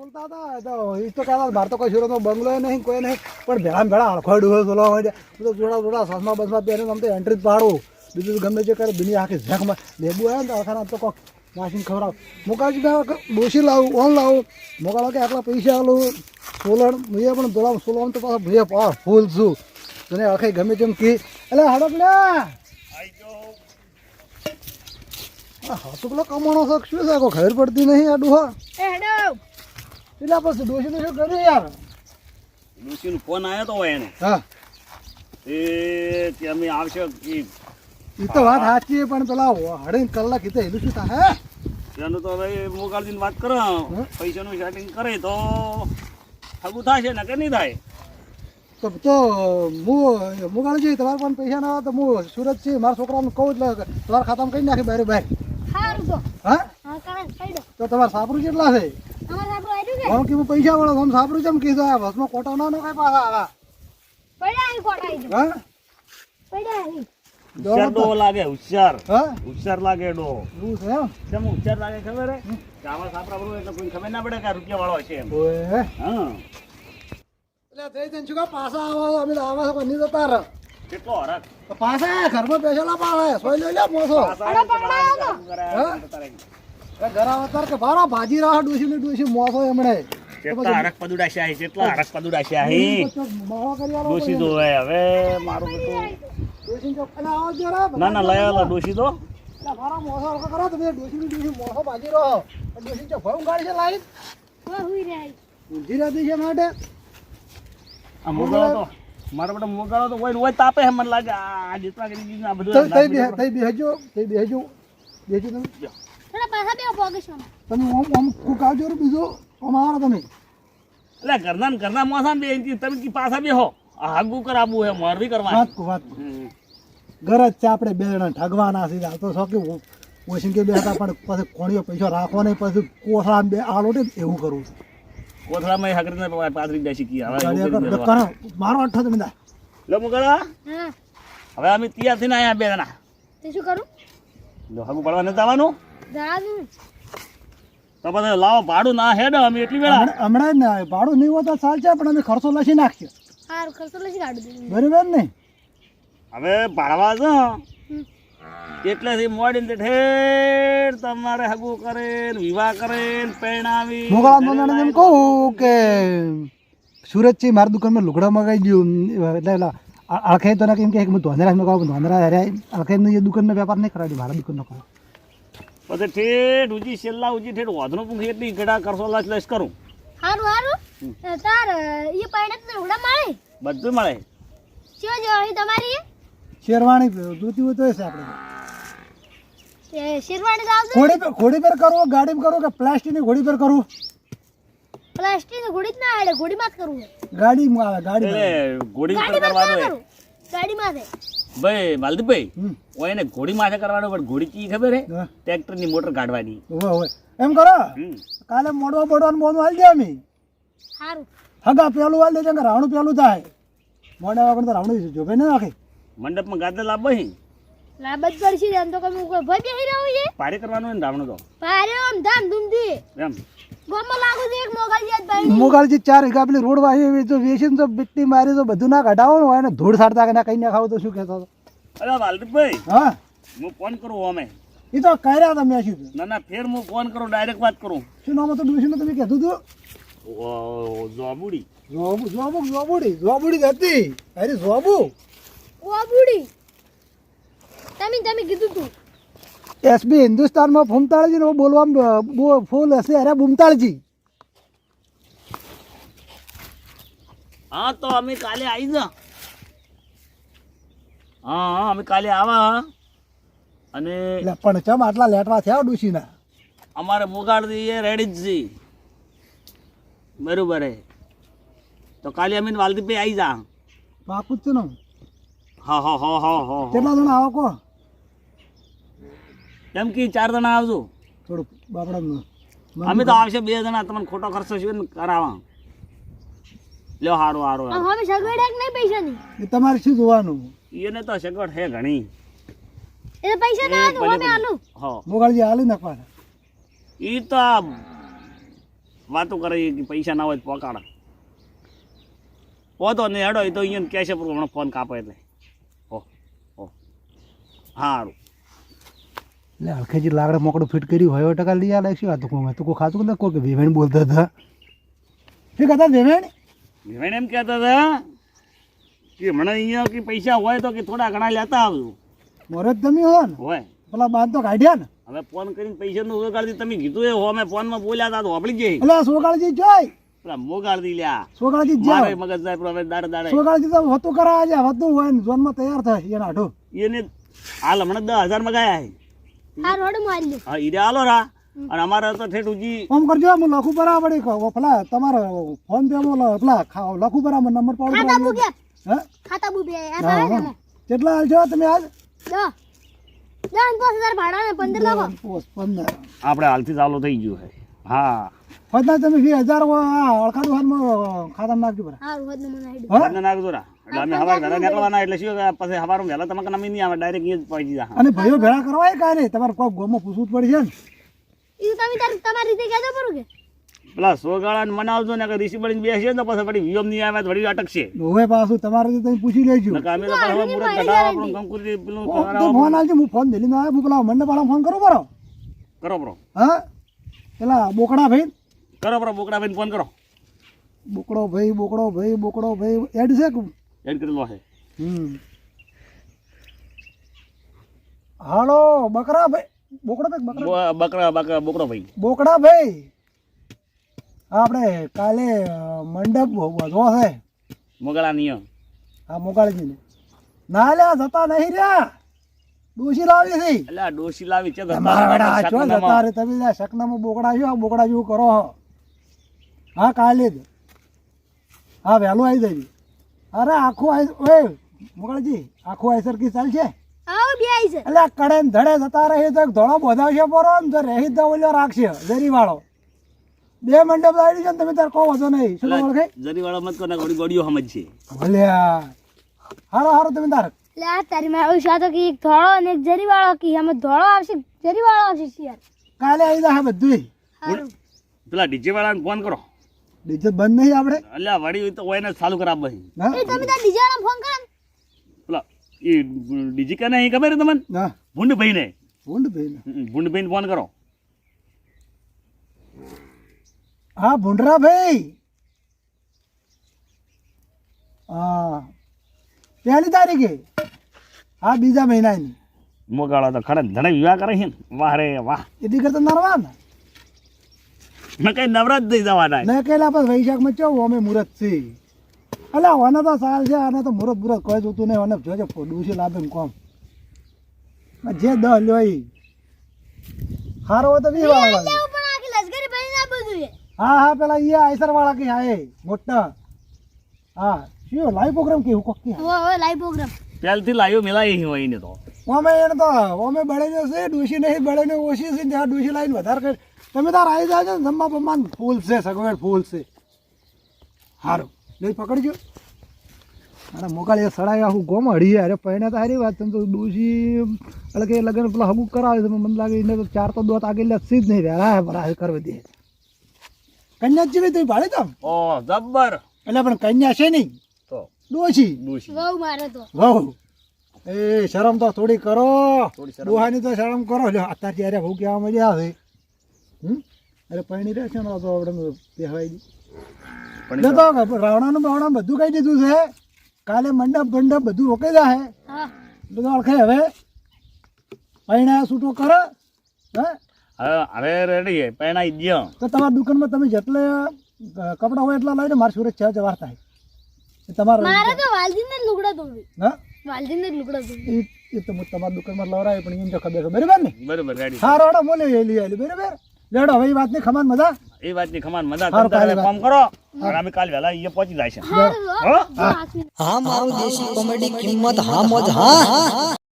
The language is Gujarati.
બોલતા હતા તો એ તો કહેતા મારે તો કોઈ સુરતનો બંગલો નહીં, કોઈ નહીં. પણ ભેળા ભેળા હળખોડ હોય બોલવા માટે હું તો જોડા જોડા સસમા બસમાં પહેરીને આમ તો એન્ટ્રી જ પાડું. બીજું ગમે તે કરે દુનિયા આખી ઝાંખમાં લેબુ આવે ને તો આખા તો કોક નાસીને ખવડાવ. મોકાજી ડોસી લાવું, ઓન લાવું. મોકાળો કે આટલા પૈસા આલું. સોલણ મુએ પણ દોડા સોલણ તો પાછા મુએ પા ફૂલ છું. તને આખે ગમે તેમ કી. એટલે હડક લે! હાથુકલો કમાણો શોખ શું છે? ખબર પડતી નહીં આ ડુહા એ હેડો! એટલે પછી ડોસીને શું કર્યું યાર? લુસીનો ફોન આવ્યો તો હોય એને. હા. એ કે અમે આવશે કે એ તો વાત સાચી પણ પેલા હડે કલાક કીધે એનું શું થાય? એનું તો હવે મોગાલજીને વાત કરો. પૈસાનું સેટિંગ કરે તો હગું થશે ને કે નહીં થાય. તો તો હું મુગાળજી તમારે પણ પૈસા ના આવે તો હું સુરત છે મારા છોકરાને કહું એટલે તમારા ખાતામાં કઈ નાખે બારે બાર. હારું તો. હા? તો તમારે સાપરું કેટલા છે? આવ્યું કે પૈસા વાળો આમ સાપરું કેમ કીધું આ બસમાં કોટા ના નખાય પાછા આવા. પડ્યા કોટા આવી હા? પડ્યા હોશિયાર ડો લાગે હોશિયાર. હોશિયાર લાગે ડો. એવું છે એમ? કેમ હોશિયાર લાગે ખબર હે? સાપરા એટલે કોઈ ખબર ના પડે કે રૂપિયા વાળો છે એમ. ઓય હા. એટલે થઈ જઈને શું કાં આવો અમે આવા કોઈ જતા રહે. કેટલો હરખ. તો ઘરમાં બેસેલા પાછા સોય લે મોસો. અરે પકડાયો તો. એ ઘર અવતાર કે બારો ભાજી રાહ ડૂસી ને ડૂસી મોસો એમણે. કેટલા હરખ પદુડાશ્યા હે કેટલા હરખ પદુડાશ્યા હે. માવા કરી આલો ડોસી તો હવે હવે મારું બેટું. ડોસી જો પેલા આવો જ રે ના ના લઈ આલો ડોસી તો. મારા મોસો હલકો કરો તમે ડોસી ની મોસો ભાજી રહો. ડોસી જો ભરું ગાડી છે લાઈન હુઈ રહ્યા ઊંધી રહેતી છે માટે. આ મોગળો તો મારા બેટા મોગાળો તો હોય હોય તાપે મને લાગે આ જેટલા કરી દીધું આ બધું તઈ બેહજો તઈ બેહજો બેહજો તમે. થોડા પાછા બે પોગીશું તમે ઓમ ઓમ કુક આવજો રે બીજું. ઓમ આવો તમે. એટલે ઘરના ને ઘરના મોસા બે તમે કી પાછા બેહો. આગુ હાગું આબુ હે મારવી કરવા. વાત કો વાત કો. ઘર જ છે આપણે બે જણા ઠગવાના છે. આ તો શોખી ઓશિંગ કે બેઠતા પણ પછી કોણીઓ પૈસો રાખવા નહીં પછી કોથળા બે આલો ને એવું કરું છું. કોથળામાં હાકરીને પાથરી બેસી શીખી હવે. મારો અઠ્ઠો તમે દા લો મોગાળા. હા. હવે અમે તૈયાર થઈને આયા બે જણા. તે શું કરું? લો હગુ પડવા નથી આવવાનું? જરા દઉં તો પછી લાવો ભાડું ના હેડ અમે એટલી વેળા. હમણાં જ ને ભાડું નહીં હોતા ચાલ છે પણ અમે ખર્ચો લસી નાખીએ. હારું ખર્ચો લઈ કાઢું બરાબર ને? હવે ભાડવા છો હમ. એટલેથી મોડીને ઠેર તમારે હગું કરે વિવાહ કરે પરણાવી. મોગળા એમ કહું કે સુરતથી મારી દુકાનમાં લુગડા મગાવી ગયું. એટલે આખે તો ના કેમ કે હું ધોંધરા મગાવું ધોંધરા હરે આખે એ દુકાનનો વેપાર નહીં કરાવી મારા દુકાનનો કરો પછી ઠેઠ ઉજી છેલ્લા ઉજી ઠેઠ વાંધનો પૂછે એટલી ગડા કરશો લસ લસ કરું. હારું હારું. તાર એ પાડે તો લુગડા મળે? બધું મળે. શું જો અહીં તમારી. શેરવાણી જોતી હોય તો એ આપણે શેરવાણી લાવજો ઘોડી પર ઘોડી પર કરો ગાડી પર કરો કે પ્લાસ્ટિકની ઘોડી પર કરવું? પ્લાસ્ટિક ઘોડી જ ના આડે ઘોડી માં જ કરવું ગાડીમાં આવે ગાડી એટલે ઘોડી પર કરવાનું કરું ગાડી માં છે ભાઈ માલદીપભાઈ ઓય એને ઘોડી માથે કરવાનો પણ ઘોડી કી ખબર હે? ટ્રેક્ટરની મોટર કાઢવાની. હોય હોય. એમ કરો. હમ. કાલે મોડવા બોડવાનું મોડું હાલ દે અમે. સારું હગા પેલું હાલ દેજે કે રાવણું પેલું થાય. મોડા વાગણ તો રાવણું જોવે ને નાખે મંડપમાં ગાદલા લાવવા હી? લાબત પડશે એમ તો કઈ કોઈ ભાઈ બેહી રહ્યો છે પારે કરવાનો ને રાવણું તો? ભારે આમ ધામ ધૂમથી એમ. મોગાલજી ચાર વીઘા પેલી રોડ વાહી જો વેચીને તો બીટી મારી તો બધું ના કઢાવો હોય ને ધૂળ સાડતા કે ના કઈ ના ખાવ તો શું કહેતો હતો? અરે વાલદીપભાઈ હા? હું ફોન કરું અમે. એ તો કર્યા તમે શું ના ના ફેર હું ફોન કરું ડાયરેક્ટ વાત કરું. શું નામ હતું ડુસીનું તમે કહેતું હતું? ઓ, જોબુડી જોબુ જોબુ જોબુડી જોબુડી હતી. અરે જોબુ જોબુડી તમે તમે કીધું તું. એસબી હિન્દુસ્તાનમાં ફૂમતાળજી ને બોલવામાં ફૂલ હશે. અરે બુમતાળજી હા તો અમે કાલે આવી જા. હા હા અમે કાલે આવા અને પણ ચમ આટલા લેટવા થયા ડુસીના અમારે મોગાડ એ રેડી જ છે. બરોબર હે. તો કાલે અમે વાલદીપે આવી જા. બાપુ જ છે ને હા હા હા હા હા. કેટલા જણા આવો કહો? કેમ કે ચાર જણા આવજો. થોડુંક બાપડા અમે તો આવશે બે જણા તમને ખોટો ખર્ચો છે ને કરાવવા. લ્યો હારો હારું હવે સગવડ એક નહીં પૈસા ની તમારે શું જોવાનું? એને તો સગવડ હે ઘણી. એ પૈસા ના તો અમે. આલું. મોગાળજી હાલી નાખવાના. ઈ તો આ વાતો કરે કે પૈસા ના હોય તો પકાડે. પોતો ને હેડો એ તો અહીંયા કેશે પર હમણાં ફોન કાપે એટલે. હો હો. સારું એટલે હલખેજી લાકડે મોકડું ફિટ કર્યું હોય ટકા લઈ આ શું વાત તો કોઈ તો કોઈ ખાતું ને કોઈ વેવેણ બોલતા હતા. શું કહેતા વેવેણ? એને એમ કહેતા હતા કે મને અહીંયા કે પૈસા હોય તો કે થોડા ઘણા લેતા આવજો. મોરે જ તમે હો ને? હોય. પેલા બાદ તો કાઢ્યા ને. હવે ફોન કરીને પૈસા નું ઉગાડી તમે કીધું એ હો અમે ફોનમાં બોલ્યા હતા તો આપડી જઈ એટલે આ સોગાળજી જોઈ પેલા મોગાડી લ્યા. સોગાળજી મારે મગજ જાય હવે દાડે દાડે. સોગાળજી તો હતું કરાવે છે હતું હોય ને ઝોનમાં તૈયાર થાય એના આઠું એને હાલ હમણાં દસ હજાર મગાયા આ રોડ મારી હા ઈરે આલો રા. અને અમારે તો ઠેઠ ઉજી ફોન કરજો હું લખું બરાબર પેલા તમારો ફોન પે માં પેલા લખું બરાબર નંબર ખાતા પાડો બુ કે હે? ખાતા બુ બે આ હા, હા. કેટલા આલજો તમે આજ દસ. દસ ને પાંચ હજાર ભાડા ને પંદર લાખો. પોસ પંદર. આપણે હાલથી ચાલુ થઈ ગયું હે હા. ફતના તમે 2000 હજાર હાથમાં ખાતામાં નાખજો બરા હારું હોદ ને મને હા? નાખજો રા. એટલે અમે હવાર વહેલા નીકળવાના એટલે શું પછી હવારમાં વહેલા તમારે નમી નહીં આવે ડાયરેક્ટ અહીંયા જ પહોંચી જાય અને ભાઈઓ ભેળા કરવા કાંઈ નહીં? તમારે કોઈ ગોમાં પૂછવું પડશે ને. એ તમે તમારી રીતે કહેજો પરું કે. પેલા સોગાળાને મનાવજો ને કે ઋષિ બળીને બેસીએ ને પછી વળી વિયમ નહીં આવે તો વળી અટકશે. હવે પાછું તમારે તો તમે પૂછી લેજો. નકર અમે તો હવે મુરત કઢાવવા આપણું કંકુરી પેલું ફોન આવજો હું ફોન મેલીને આવ્યો હું પેલા મંડપ ફોન કરો બરો. કરો બરો. હા? પેલા બોકડા ભાઈ કરો બ્રો બોકડા ભાઈને ફોન કરો. બોકડો ભાઈ બોકડો ભાઈ બોકડો ભાઈ એડ છે કે એડ કરેલો છે હાલો બકરા ભાઈ બોકડા ભાઈ બકરા બકરા બકરા બોકડો ભાઈ. બોકડા ભાઈ. આપણે કાલે મંડપ વધો છે મોગળા નિયમ આ મોકાળજીને ના લ્યા જતા નહીં રહ્યા. ડોસી લાવી છે એટલે ડોસી લાવી છે તમારા બેટા આ જતા રે તમે શકનામાં બોકડા છો બોકડા જેવું કરો હા કાલે જ. હા વહેલું આવી જજો. અરે આખું આવી ઓય આખો આખું કી સરખી ચાલશે આવ બે આઈ છે એટલે કડે ધડે જતા રહી તો એક ધોળો બોધાવશે પરો ને તો રહી દો ઓલો રાખશે જરી વાળો બે મંડપ લાવી છે તમે તાર કહો વધો નહીં. શું ખબર જરી વાળો મત કોના ગોડી ગોડીઓ સમજ છે ભલ્યા હારો હારો તમે તાર. આ તારી માં આવું છે તો કે એક ધોળો અને એક જરી વાળો કે. અમે ધોળો આવશે જરી વાળો આવશે શિયાર કાલે આવી જા બધું પેલા ડીજે વાળાને ફોન કરો. ડીજે બંધ નહીં આપણે અલ્યા વળી તો હોય ને ચાલુ કરાવ ભાઈ તમે તો ડીજે વાળા ફોન કરો ને. પેલા એ ડીજે કે નહીં ખબર તમને? ના. ભુંડ ભાઈ ને ભુંડ ભાઈ ભૂંડ ભાઈ ફોન કરો. હા ભુંડરા ભાઈ હા. પહેલી તારીખે. હા બીજા મહિનાની. મોગાળા તો ખરે ધણે વિવાહ કરે છે વાહ રે વાહ. એથી કરતા નરવા ને. મેં કઈ નવરાજ દઈ જવાના મેં કહેલા પણ વૈશાખમાં ચો અમે મુહૂર્ત છે અલા આને તો સાલ છે આને તો મુહૂર્ત મુહૂર્ત કોઈ જોતું નહીં. અને જોજે ડૂસી લાભે કોમ. જે દહ લ્યો ઈ હારો તો વાળા. હા હા પેલા ઈ આઈસર વાળા કે હા એ મોટા. હા શું લાઈવ પ્રોગ્રામ કેવું કોક કે? હવે હવે લાઈવ પ્રોગ્રામ પહેલથી લાવ્યો મેલાઈ હોય ને તો. અમે એને તો અમે બળે છે ડૂસી નહીં બળેને ઓછી છે ત્યાં ડૂસી લાઈન વધારે કરી. તમે તાર આવી જાજો ને જમવા બમવા ફૂલ છે સગવડ ફૂલ છે. સારું લઈ પકડજો. અરે મોકલ એ સડાય આખું ગોમ હડી અરે પહેણે તો હારી વાત તમે તો ડૂસી એટલે કે લગન પેલા હમુક કરાવે છે મને લાગે એને તો ચાર તો દોત આગળ લસી જ નહીં રહ્યા. ભરા કરવી દે. કન્યા જ જેવી તું ભાડે તમ ઓ જબ્બર. એટલે પણ કન્યા છે નહીં. તો? ડોશી. ડોશી. વહુ મારે તો. વહુ. એ શરમ તો થોડી કરો. ડોહાની તો શરમ કરો લ્યો. અત્યારે ત્યારે હું કહેવા મજા આવે. હમ? અરે પૈણી રહેશે ને તો આપણે પહેવાઈ એટલે તો રાવણાનું બાવણા બધું કહી દીધું છે. કાલે મંડપ મંડપ બધું રોકાઈ જાય બધું ઓળખે હવે. પૈણા છૂટો કરો. હે? હવે હવે રેડી પૈણા ગયો તો તમારા દુકાનમાં તમે જેટલે કપડાં હોય એટલા લઈને મારે સુરત છે જવાર થાય. એ તમારે મારે તો વાલજીને લુગડા ધોવી. હા? વાલજીને લુગડા ધોવી એ તો હું તમારા દુકાનમાં લવરાય પણ એમ તો ખબર છે. બરાબર ને? બરોબર રેડી હા રોડો બોલે એ લઈ આવેલી બરાબર? લેડો હવે એ વાતની ખમાન મજા? એ વાતની ખમાન મજા તમે તારે કામ કરો. અમે કાલ વહેલા અહીંયા પહોંચી જાય છે. હારું હો. હો? જો હાથવી. હા મારું દેશી કોમેડી કિંમત હા મોજ હા.